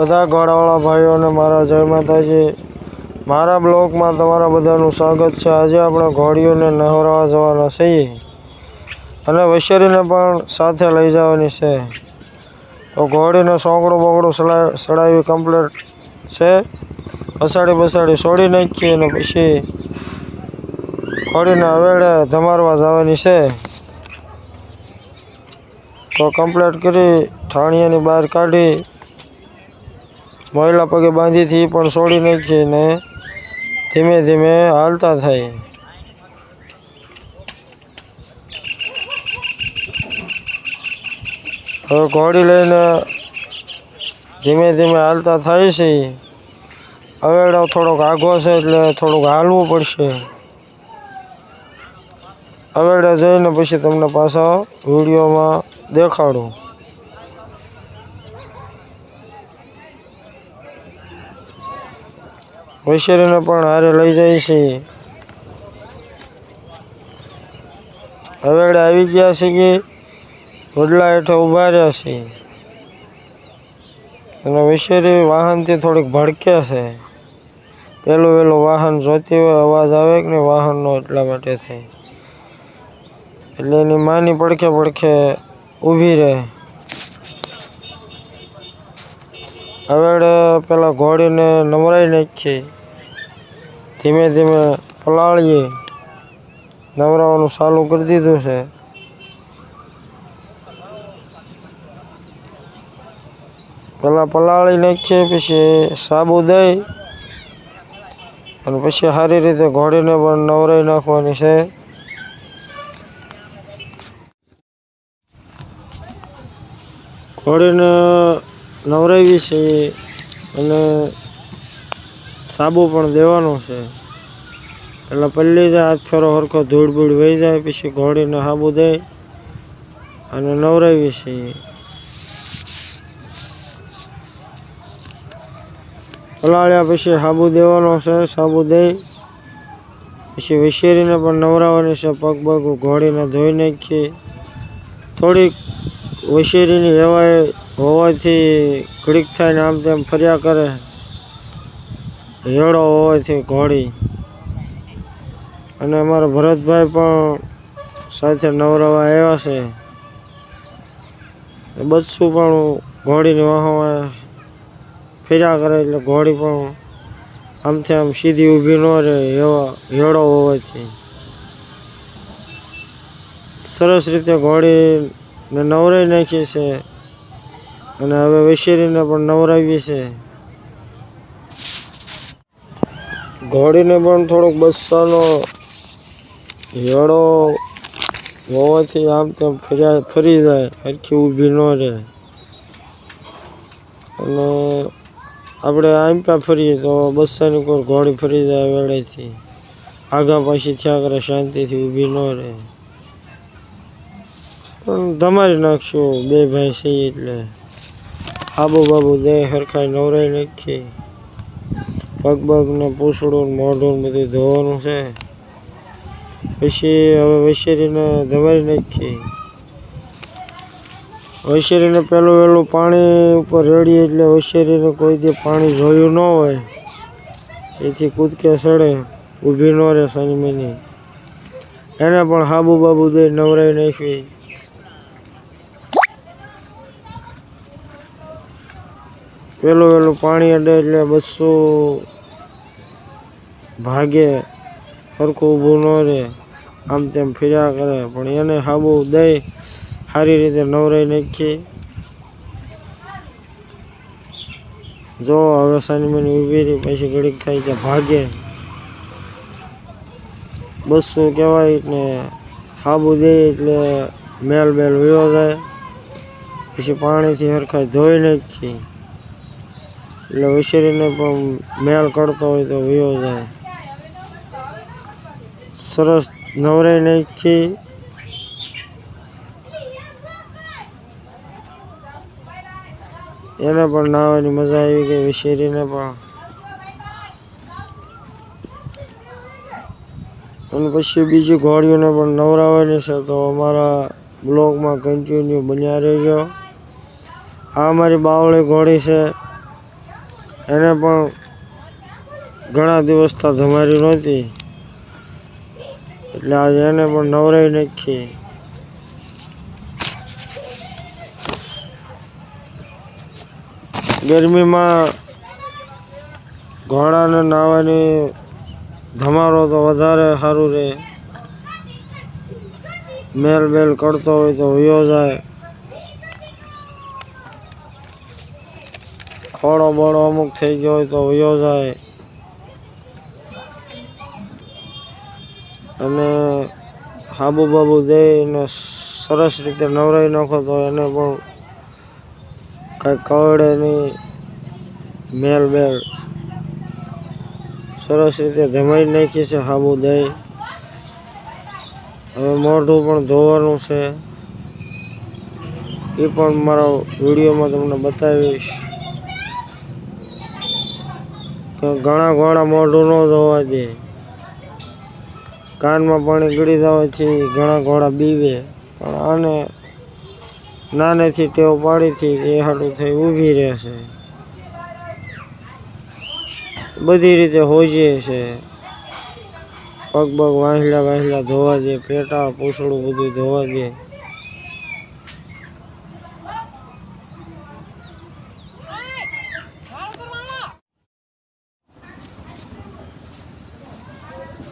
બધા ઘોડાવાળા ભાઈઓને મારા જય માતાજી. મારા બ્લોકમાં તમારા બધાનું સ્વાગત છે. આજે આપણે ઘોડીઓને નહોરાવા જવાના છીએ. અને વૈશારીને પણ સાથે લઈ જવાની છે. તો ઘોડીને સોંકડું બોકડું સડા સડાવી કમ્પ્લીટ છે. પસાડી બસાડી છોડી નાખીએ અને પછી ઘોડીને હવેડે ધમારવા જવાની છે. તો કમ્પ્લીટ કરી ઠાણિયાની બહાર કાઢી મહિલા પગે બાંધીથી પણ છોડી નાખી ને ધીમે ધીમે હાલતા થાય હવે ઘોડી લઈને ધીમે ધીમે હાલતા થાય છે. અવેડો થોડોક આઘો છે એટલે થોડુંક હાલવું પડશે. અવેડા જઈને પછી તમને પાછા વિડીયોમાં દેખાડું. વૈશાલીને પણ હારે લઈ જાય છે. હવેડે આવી ગયા છે કે વડલા હેઠે ઊભા રહ્યા છે. અને વિશેરી વાહનથી થોડીક ભડકે છે. પેલું પેલું વાહન જોતી હોય અવાજ આવે કે નહીં વાહનનો એટલા માટે થઈ એટલે એની માની પડખે પડખે ઊભી રહે. હવે પેલા ઘોડીને નમરાઈ નાખી ધીમે ધીમે પલાળીએ. નવરાવાનું ચાલુ કરી દીધું છે. પહેલાં પલાળી નાખીએ, પછી સાબુ દઈ, અને પછી સારી રીતે ઘોડીને પણ નવરાઈ નાખવાની છે. ઘોડીને નવરાવી છે અને સાબુ પણ દેવાનો છે. એટલે પલ્લી જાય હાથ ફેરો સરખો ધૂળ બૂળ વહી જાય, પછી ઘોડીને સાબુ દે અને નવરાવી છે પલાળ્યા પછી સાબુ દેવાનો છે, સાબુ દઈ પછી વિશેરીને પણ નવરાવવાની છે, પગ પગ ઘોડીને ધોઈ નાખીએ. થોડીક વિશેરીની હવાએ હોવાથી ઘડીક થાય ને આમ તેમ ફર્યા કરે. હેડો છે ઘોડી. અને અમારા ભરતભાઈ પણ સાથે નવરવા આવ્યા છે. બસું પણ ઘોડીની વાહમાં ફેર્યા કરે એટલે ઘોડી પણ આમથી આમ સીધી ઊભી ન રહે એવા હેડો હોવાથી સરસ રીતે ઘોડીને નવરાઈ નાખી છે. અને હવે વૈશેરીને પણ નવરાવી છે. ઘોડીને પણ થોડોક બસ્સાનો હેડો હોવાથી આમ તેમ ફર્યા ફરી જાય સરખી ઊભી ન રહે. અને આપણે આમ ત્યાં ફરીએ તો બસ્સાની કોઈ ઘોડી ફરી જાય વેળેથી. આગા પાછી થયા કરે, શાંતિથી ઊભી ન રહે. પણ ધમારી નાખશું, બે ભાઈ છે એટલે. આબુ બાબુ દે હરખાઈ નવરાઈ નાખી પગ પગ ને પૂછડું મોઢું બધું ધોવાનું છે. પછી હવે વૈશેરીને ધમારી નાખી વૈશેરીને પહેલું વહેલું પાણી ઉપર રેડીએ એટલે વૈશેરીને કોઈ દી પાણી જોયું ન હોય. એથી કૂદકે સડે, ઊભી ન રહે શનિ મહિની. એને પણ હાબુ બાબુ દઈ નવરાઈ નાખી પેલું પેલું પાણી અડે એટલે બસો ભાગે સરખું ઊભું ન રહે. આમ તેમ ફર્યા કરે. પણ એને હાબુ દઈ સારી રીતે નવરાઈ નાખી. જો હવે સાની ઊભી રહી, પછી ઘડીક થાય કે ભાગે. બસો કહેવાય ને હાબુ દે એટલે મેલ બેલ વયો જાય. પછી પાણીથી હરખાઈ ધોઈ નાખી. એટલે વિશેરીને પણ મેળ કરતો હોય તો વયો જાય. સરસ નવરાઈ નાખી એને પણ નાહવાની મજા આવી ગઈ વિશેરીને પણ. અને પછી બીજી ઘોડીઓને પણ નવરાવવાની છે, તો અમારા બ્લોગમાં કન્ટિન્યુ બન્યા રહેજો. આ અમારી બાવળી ઘોડી છે. એને પણ ઘણા દિવસથી ધમારી નહોતી. એટલે આજે એને પણ નવરાઈ નાખીએ ગરમીમાં ઘોડાને નાહવાની ધમારો તો વધારે સારું રહે મેલ બેલ કરતો હોય તો વયો જાય. ખોડો બોડો અમુક થઈ ગયો હોય તો વયો જાય. અને હાબુ બાબુ દઈને સરસ રીતે નવરાઈ નાખો તો એને પણ કાંઈ કવડે નહીં. મેલ બેલ સરસ રીતે જમાઈ નાખી છે હાબુ દઈ. હવે મોઢું પણ ધોવાનું છે. એ પણ મારા વિડીયોમાં તમને બતાવીશ. ઘણા ઘોડા મોઢું ન ધોવા દે. કાનમાં પાણી ગળી જવાથી ઘણા ઘોડા બીવે. પણ આને નાનેથી ટેવ પાડીથી એ હાડું થઈ ઊભી રહેશે. બધી રીતે હોજે છે. પગ પગ વાંસલા વાંસલા ધોવા દે, પેટા પૂછડું બધું ધોવા દે.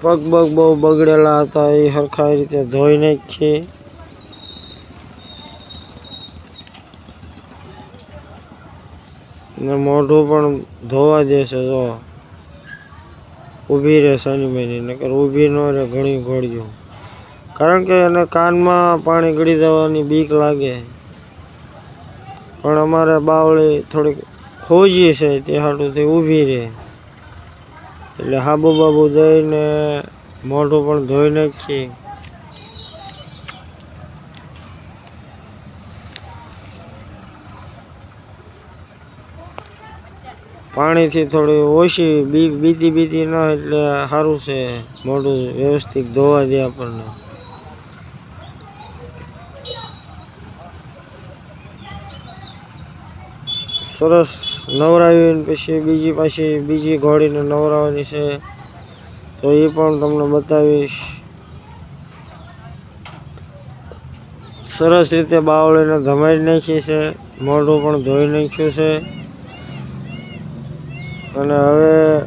પગ પગ બહુ બગડેલા હતા, એ સરખા રીતે ધોઈ નાખીએ ને મોઢું પણ ધોવા દેશે જો ઊભી રહે શનિ મહિની, નકર ઊભી ન રહે ઘણી ઘોડીઓ. કારણ કે એને કાનમાં પાણી ગળી જવાની બીક લાગે. પણ અમારે બાવળી થોડીક ખોજી છે તે હાટુંથી ઊભી રહે. એટલે હાબુ બાબુ જઈને મોઢું પણ ધોઈ નાખીએ. પાણીથી થોડી ઓછી બી બીતી બીતી ન એટલે સારું છે મોઢું વ્યવસ્થિત ધોવા દે આપણને. સરસ નવરાવીને પછી બીજી પાછી બીજી ઘોડીને નવરાવવાની છે. તો એ પણ તમને બતાવીશ. સરસ રીતે બાવળીને ધમાઈ નાખી છે. મોઢું પણ ધોઈ નાખ્યું છે. અને હવે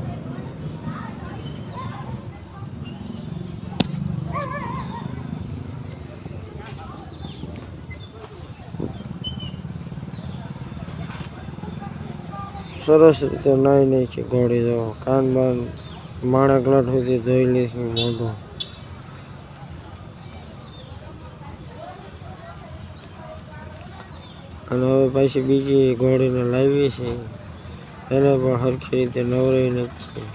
સરસ રીતે નાહી નાખી ઘોડી જાઓ. કાન બાન માણેક લટ સુધી ધોઈ લઈશું મોઢું. અને હવે પાછી બીજી ઘોડીને લાવી છે એને પણ સરખી રીતે નવરાઈ નાખીએ.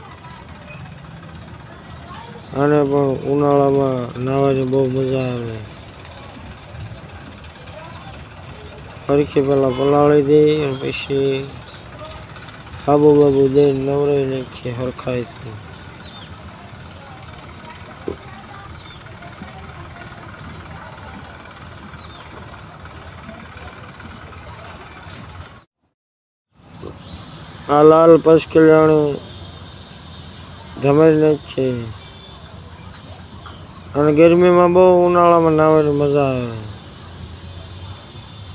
આને પણ ઉનાળામાં નાહવાની બહુ મજા આવે. ફરીથી પહેલાં પલાળી દઈએ પછી હાબુ બાબુ દઈને નવરાઈ નાખીએ હરખાઈથી આ લાલ પસકલ્યાણી ધમાઈ છે. અને ગરમીમાં બહુ ઉનાળામાં નાહવાની મજા આવે.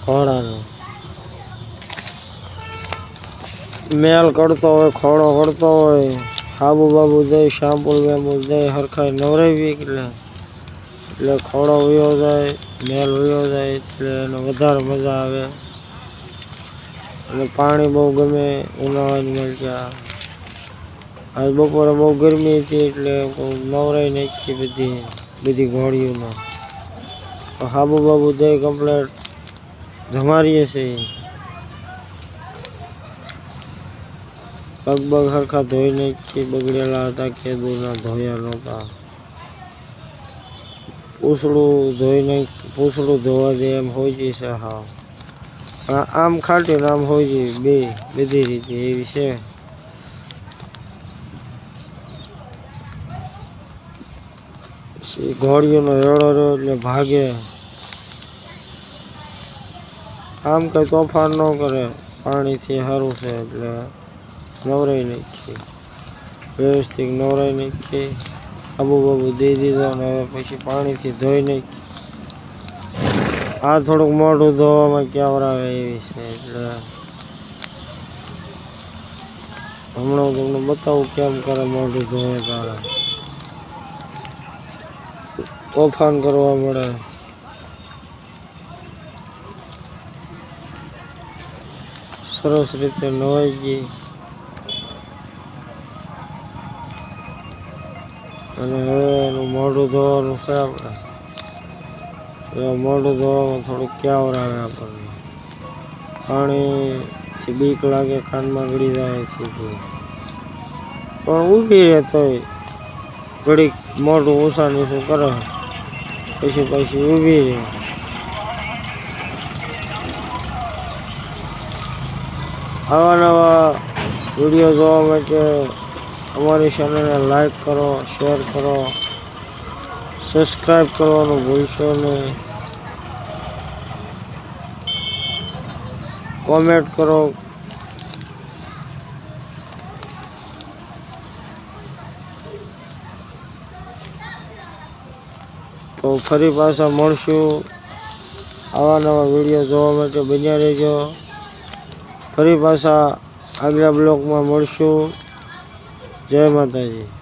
ઘોડાનો મેલ કરતો હોય ખોડો કરતો હોય સાબુ બાબુ દઈ શાંપુ બેમ્પુ દઈ, હરખાઈ નવરાવી એટલે એટલે ખોડો વયો જાય, મેલ વયો જાય એટલે એને વધારે મજા આવે. અને પાણી બહુ ગમે, ઉનાળાની મજા આજ બપોરે બહુ ગરમી હતી એટલે નવરાઈ નાખી બધી બધી ઘોડીઓમાં. હાબુ બાબુ દઈ કમ્પ્લેટ ધમારીએ છીએ. પગ પગ સરખા ધોઈ નાખી બગડેલા હતા કેદુના ધોયા નહોતા. પૂછડું ધોઈ નાખ પૂછડું ધોવા દે એમ હોય છે હા. આમ ખાટી આમ હોય છે, બે, બધી રીતે એવી છે. ઘોડીઓનો રેડો રહ્યો એટલે ભાગે. આમ કઈ તોફાન ન કરે, પાણીથી સારું છે એટલે નવરાઈ નાખી વ્યવસ્થિત નવરાઈ નાખી આબુ બાબુ દઈ દીધો અને હવે પછી પાણીથી ધોઈ નાખી. આ થોડુંક મોઢું ધોવામાં ક્યાં આવે એવી છે, એટલે હમણાં હું તમને બતાવું કેમ કરે મોઢું ધોવે તારે. તોફાન કરવા મળે. સરસ રીતે નવાઈ ગઈ. અને હવે એનું મોઢું ધોવાનું છે આપણે. મોઢું ધોવામાં થોડુંક ક્યાવર આવે આપણને. પાણીથી બીક લાગે કાનમાં ગળી જાય છે પણ ઊભી રહે તોય ઘડીક મોઢું ઓછા નીચું કરે. પછી પછી ઊભી રહે. આવા નવા વીડિયો જોવા માટે અમારી ચેનલને લાઈક કરો, શેર કરો, સબસ્ક્રાઈબ કરવાનું ભૂલશો નહીં. કોમેન્ટ કરો. તો ફરી પાછા મળશું. આવા નવા વીડિયો જોવા માટે બન્યા રહેજો. ફરી પાછા આગલા બ્લોગમાં મળશું. જય માતાજી.